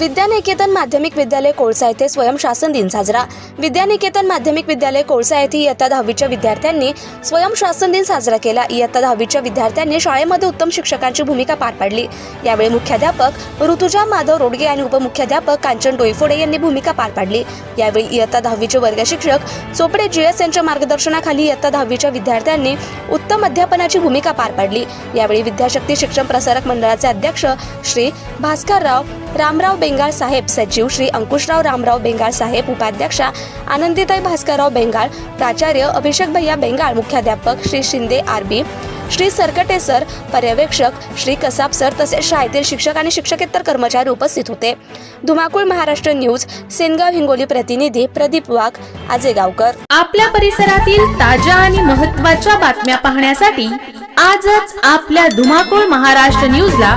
विद्यानिकेतन माध्यमिक विद्यालय कोळसा येथे स्वयंशासन दिन साजरा. विद्यानिकेतन माध्यमिक विद्यालय कोळसा येथे इयत्ता दहावीच्या विद्यार्थ्यांनी स्वयंशासन दिन साजरा केला. इयत्ता दहावीच्या विद्यार्थ्यांनी शाळेमध्ये उत्तम शिक्षकांची भूमिका पार पाडली. यावेळी मुख्याध्यापक ऋतुजा माधव रोडगे आणि उपमुख्याध्यापक कांचन डोईफोडे यांनी भूमिका पार पाडली. यावेळी इयत्ता दहावीचे वर्ग शिक्षक चोपडे जी एस यांच्या मार्गदर्शनाखाली इयत्ता दहावीच्या विद्यार्थ्यांनी उत्तम अध्यापनाची भूमिका पार पाडली. यावेळी विद्याशक्ती शिक्षण प्रसारक मंडळाचे अध्यक्ष श्री भास्करराव रामराव बे बेंगाळ साहेब सचिव श्री अंकुशराव रामराव बेंगाळ साहेब उपाध्यक्षा आनंदीताई भास्करराव बेंगाळ प्राचार्य अभिषेक भैया बेंगाळ मुख्याध्यापक Shri Shinde R B Shri Sarkate sir पर्यवेक्षक श्री कसाब सर तसेच शाळेतील शिक्षक आणि शिक्षकेतर कर्मचारी उपस्थित होते. धुमाकूळ महाराष्ट्र न्यूज सेनगाव हिंगोली प्रतिनिधी प्रदीप वाघ आजेगावकर. आपल्या परिसरातील ताज्या आणि महत्त्वाच्या बातम्या पाहण्यासाठी आजच आपल्या धुमाकूळ महाराष्ट्र न्यूजला